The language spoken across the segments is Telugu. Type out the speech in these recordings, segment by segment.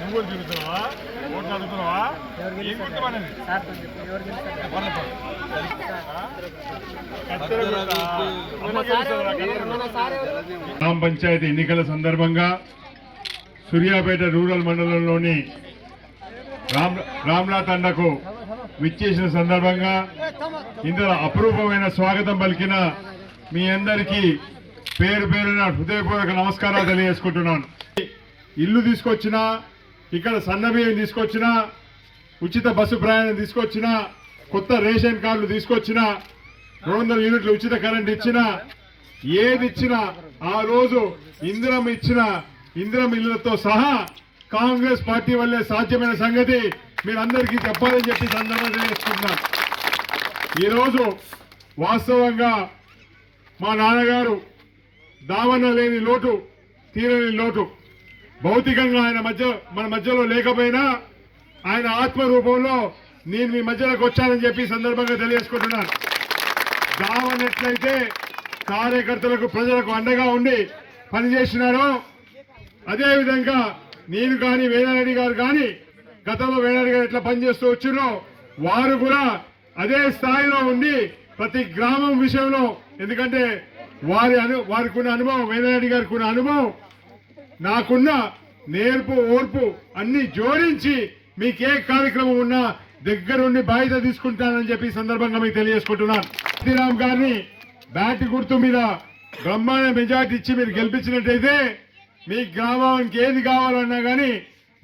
నువ్వు తిరుగుతున్నావా ఓట్లు అడుగుతున్నావా? ఏం గుర్తు. గ్రామ పంచాయతీ ఎన్నికల సందర్భంగా సూర్యాపేట రూరల్ మండలంలోని రామ్ రామ్లా తండకు విచ్చేసిన సందర్భంగా ఇందులో అపురూపమైన స్వాగతం పలికిన మీ అందరికీ పేరు పేరున హృదయపూర్వక నమస్కారాలు తెలియజేసుకుంటున్నాను. ఇల్లు తీసుకొచ్చినా ఇక్కడ సన్నబియ్యం తీసుకొచ్చినా ఉచిత బస్సు ప్రయాణం తీసుకొచ్చినా కొత్త రేషన్ కార్డులు తీసుకొచ్చినా రెండు యూనిట్లు ఉచిత కరెంట్ ఇచ్చినా ఏది ఇచ్చినా ఆ రోజు ఇందిరం ఇచ్చిన ఇందిరం ఇళ్ళతో సహా కాంగ్రెస్ పార్టీ వల్లే సాధ్యమైన సంగతి మీరందరికీ చెప్పాలని చెప్పి సందర్భంగా తెలియజేస్తున్నాను ఈరోజు వాస్తవంగా మా నాన్నగారు దావన లేని లోటు తీరని లోటు. భౌతికంగా ఆయన మధ్య మన మధ్యలో లేకపోయినా ఆయన ఆత్మ రూపంలో నేను మీ మధ్యలోకి వచ్చానని చెప్పి సందర్భంగా తెలియజేసుకుంటున్నాను. దావనెట్లయితే కార్యకర్తలకు ప్రజలకు అండగా ఉండి పనిచేసినారు అదేవిధంగా నేను కానీ వేదారెడ్డి గారు కానీ గతంలో వేదారెడ్డి గారు ఎట్లా పనిచేస్తూ వచ్చినో వారు కూడా అదే స్థాయిలో ఉండి ప్రతి గ్రామం విషయంలో ఎందుకంటే వారి అను వారికి ఉన్న అనుభవం వేదారెడ్డి గారికి ఉన్న అనుభవం నాకున్న నేర్పు ఓర్పు అన్ని జోడించి మీకు ఏ కార్యక్రమం ఉన్నా దగ్గరుండి బాధ్యత తీసుకుంటానని చెప్పి సందర్భంగా మీకు తెలియజేసుకుంటున్నాను. శ్రీరామ్ గారిని బ్యాట్ గుర్తు మీద బ్రహ్మాండ మెజార్టీ ఇచ్చి మీరు గెలిపించినట్టయితే మీ గ్రామానికి ఏది కావాలన్నా కానీ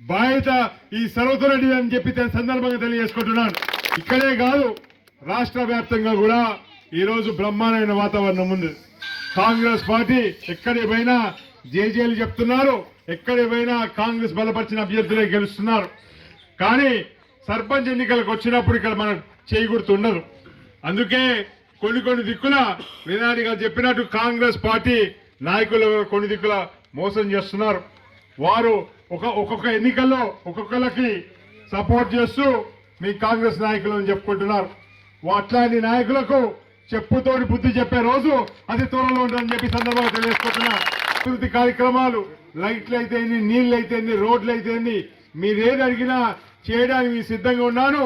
బాధ్యత ఈ సర్వతరెడ్డి అని చెప్పి సందర్భంగా తెలియజేసుకుంటున్నాను. ఇక్కడే కాదు రాష్ట్ర వ్యాప్తంగా కూడా ఈరోజు బ్రహ్మాండమైన వాతావరణం ఉంది. కాంగ్రెస్ పార్టీ ఎక్కడి పోయినా జేజేలు చెప్తున్నారు ఎక్కడి పోయినా కాంగ్రెస్ బలపరిచిన అభ్యర్థులే గెలుస్తున్నారు. కానీ సర్పంచ్ ఎన్నికలకు వచ్చినప్పుడు ఇక్కడ మనం చేయకూడుతుండదు అందుకే కొన్ని కొన్ని దిక్కుల వినాడి గారు చెప్పినట్టు కాంగ్రెస్ పార్టీ నాయకులు కొన్ని దిక్కుల మోసం చేస్తున్నారు. వారు ఒక ఒక్కొక్క ఎన్నికల్లో ఒక్కొక్కరికి సపోర్ట్ చేస్తూ మీ కాంగ్రెస్ నాయకులు అని చెప్పుకుంటున్నారు. అట్లాంటి నాయకులకు చెప్పుతోటి బుద్ధి చెప్పే రోజు అది త్వరలో ఉంటుందని చెప్పి సందర్భంగా తెలియజేసుకుంటున్నా. అభివృద్ధి కార్యక్రమాలు లైట్లు అయితే ఎన్ని నీళ్ళు అయితే ఎన్ని రోడ్లు అయితే ఎన్ని మీరేది అడిగినా చేయడానికి మీ సిద్ధంగా ఉన్నాను.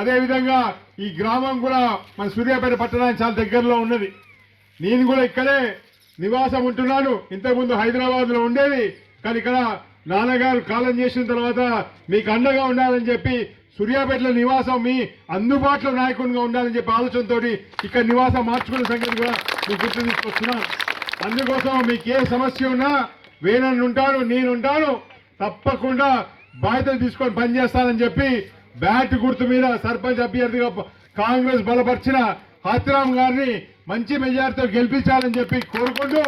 అదేవిధంగా ఈ గ్రామం కూడా మన సూర్యాపేట పట్టణానికి చాలా దగ్గరలో ఉన్నది. నేను కూడా ఇక్కడే నివాసం ఉంటున్నాను. ఇంతకుముందు హైదరాబాద్లో ఉండేది. కానీ ఇక్కడ నాన్నగారు కాలం చేసిన తర్వాత మీకు అండగా ఉండాలని చెప్పి సూర్యాపేటలో నివాసం మీ అందుబాటులో నాయకునిగా ఉండాలని చెప్పి ఆలోచనతో ఇక్కడ నివాసం మార్చుకున్న సంగతి కూడా మీకు గుర్తు తీసుకొస్తున్నాను. అందుకోసం మీకు ఏ సమస్య ఉన్నా వేణన్ ఉంటాను నేను ఉంటాను. తప్పకుండా బాధ్యత తీసుకొని పనిచేస్తానని చెప్పి బ్యాట్ గుర్తు మీద సర్పంచ్ అభ్యర్థిగా కాంగ్రెస్ బలపరిచిన హాతిరామ్ గారిని మంచి మెజార్టీతో గెలిపించాలని చెప్పి కోరుకుంటూ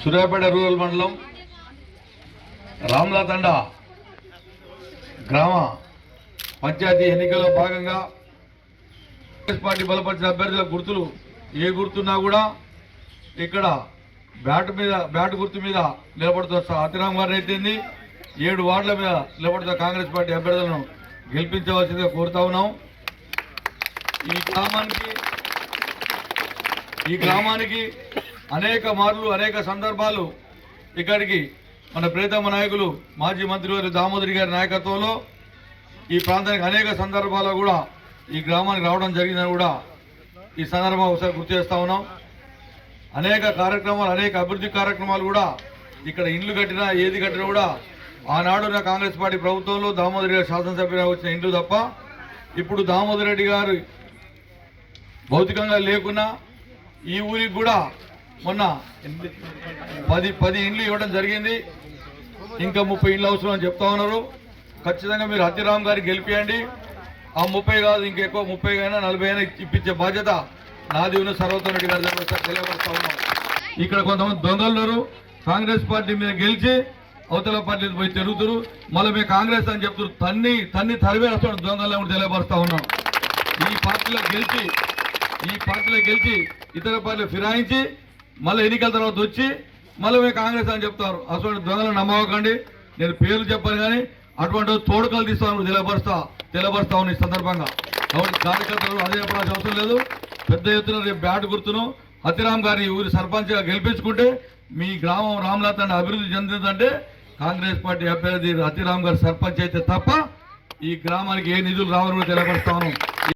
సూర్యాపేట రూరల్ మండలం రామ్లాతండ గ్రామ పంచాయతీ ఎన్నికల్లో భాగంగా కాంగ్రెస్ పార్టీ బలపరిచిన అభ్యర్థుల గుర్తులు ఏ గుర్తున్నా కూడా ఇక్కడ బ్యాట్ మీద బ్యాట్ గుర్తు మీద నిలబడుతున్న అతిరామ్ గారిని అయితేంది ఏడు వార్డుల మీద నిలబడుతున్న కాంగ్రెస్ పార్టీ అభ్యర్థులను గెలిపించవలసిందిగా కోరుతా ఉన్నాం. ఈ గ్రామానికి ఈ గ్రామానికి అనేక మార్లు అనేక సందర్భాలు ఇక్కడికి మన ప్రియతమ నాయకులు మాజీ మంత్రివారి దామోదరి గారి నాయకత్వంలో ఈ ప్రాంతానికి అనేక సందర్భాల్లో కూడా ఈ గ్రామానికి రావడం జరిగిందని కూడా ఈ సందర్భంగా ఒకసారి గుర్తు చేస్తూ ఉన్నాం. అనేక కార్యక్రమాలు అనేక అభివృద్ధి కార్యక్రమాలు కూడా ఇక్కడ ఇండ్లు కట్టినా ఏది కట్టినా కూడా ఆనాడు నా కాంగ్రెస్ పార్టీ ప్రభుత్వంలో దామోదర్ గారు శాసనసభ్యుగా వచ్చిన ఇండ్లు తప్ప ఇప్పుడు దామోదర్ రెడ్డి గారు భౌతికంగా లేకున్నా ఈ ఊరికి కూడా మొన్న పది పది ఇండ్లు ఇవ్వడం జరిగింది. ఇంకా ముప్పై ఇండ్లు అవసరం అని చెప్తా ఉన్నారు. ఖచ్చితంగా మీరు హత్యరామ్ గారికి గెలిపియండి. ఆ ముప్పై కాదు ఇంకెక్కువ ముప్పై అయినా నలభై అయినా ఇప్పించే బాధ్యత నాది ఉన్న సర్వోత్తమ రెడ్డి గారు తెలియపరుస్తా ఉన్నాం. ఇక్కడ కొంతమంది దొంగలు ఉన్నారు. కాంగ్రెస్ పార్టీ మీద గెలిచి అవతల పార్టీలు పోయి తిరుగుతారు. మళ్ళీ మేము కాంగ్రెస్ అని చెప్తారు. తన్ని తన్ని తరివేస్తాడు దొంగలను కూడా తెలియపరుస్తా ఉన్నాం. ఈ పార్టీలో గెలిచి ఈ పార్టీలో గెలిచి ఇతర పార్టీలు ఫిరాయించి మళ్ళీ ఎన్నికల తర్వాత వచ్చి మళ్ళీ మేము కాంగ్రెస్ అని చెప్తారు. అటువంటి దొంగలు నమ్మకండి నేను పేర్లు చెప్పాను కానీ అటువంటి తోడుకలు తీస్తాను తెలియపరుస్తా తెలియపరుస్తా ఉన్న ఈ సందర్భంగా. కాబట్టి కార్యకర్తలు అదే చెప్పాల్సిన అవసరం లేదు. పెద్ద ఎత్తున రేపు బ్యాట్ గుర్తును అతిరామ్ గారిని ఊరి సర్పంచ్గా గెలిపించుకుంటే మీ గ్రామం రామ్నాథ్ అభివృద్ధి చెందిందంటే కాంగ్రెస్ పార్టీ అభ్యర్థి అతిరామ్ గారు సర్పంచ్ అయితే తప్ప ఈ గ్రామానికి ఏ నిధులు రావాలని తెలియపరుస్తాను